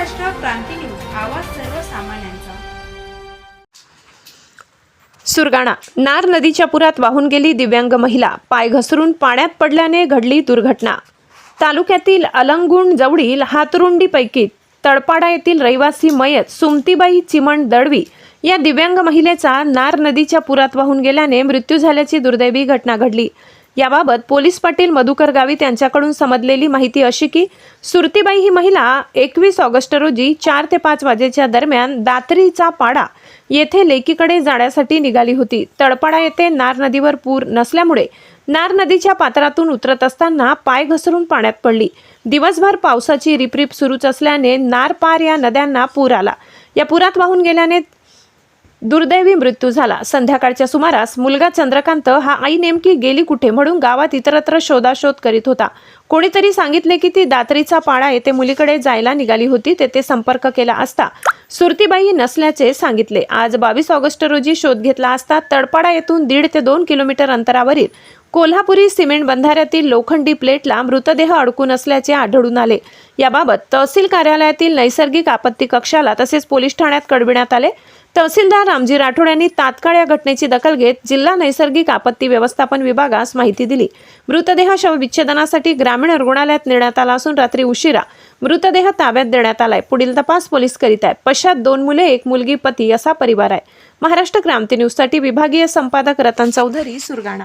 क्रांती news. आवाज सर्वसामान्यांचा. सुरगाणा. नार नदीच्या पुरात वाहून गेली दिव्यांग महिला. पाय घसरून पाण्यात पडल्याने घडली दुर्घटना. तालुक्यातील अलंगुण जवळील हातरुंडीपैकी तळपाडा येथील रहिवासी मयत सुमतीबाई चिमण दळवी या दिव्यांग महिलेचा नार नदीच्या पुरात वाहून गेल्याने मृत्यू झाल्याची दुर्दैवी घटना घडली. याबाबत पोलीस पाटील मधुकर गावित यांच्याकडून समजलेली माहिती अशी की सुरतीबाई ही महिला एकवीस ऑगस्ट रोजी चार ते पाच वाजेच्या दरम्यान दात्रीचा पाडा येथे लेकीकडे जाण्यासाठी निघाली होती. तळपाडा येथे नार नदीवर पूर नसल्यामुळे नार नदीच्या पात्रातून उतरत असताना पाय घसरून पाण्यात पडली. दिवसभर पावसाची रिपरिप सुरूच असल्याने नार पार या नद्यांना पूर आला. या पुरात वाहून गेल्याने दुर्दैवी मृत्यू झाला. संध्याकाळच्या सुमारास मुलगा चंद्रकांत हा आई नेमकी गेली कुठे म्हणून गावात इतरत्र शोधाशोध करीत होता. कोणीतरी सांगितले की ती दात्रीचा पाडा येथे मुलीकडे जायला निघाली होती तेथे संपर्क केला असता. सुरतीबाई नसल्याचे सांगितले. आज बावीस ऑगस्ट रोजी शोध घेतला असता तडपाडा येथून दीड ते दोन किलोमीटर अंतरावरील कोल्हापुरी सिमेंट बंधाऱ्यातील लोखंडी प्लेटला मृतदेह अडकून असल्याचे आढळून आले. याबाबत तहसील कार्यालयातील नैसर्गिक आपत्ती कक्षाला तसेच पोलीस ठाण्यात कळविण्यात आले. तहसीलदार रामजी राठोड यांनी तात्काळ या घटनेची दखल घेत जिल्हा नैसर्गिक आपत्ती व्यवस्थापन विभागास माहिती दिली. मृतदेह शवविच्छेदनासाठी ग्रामीण रुग्णालयात नेण्यात आला असून रात्री उशिरा मृतदेह ताब्यात देण्यात आलाय. पुढील तपास पोलीस करीत आहेत. पश्चात दोन मुले एक मुलगी पती असा परिवार आहे. महाराष्ट्र क्रांती न्यूजसाठी विभागीय संपादक रतन चौधरी सुरगाणा.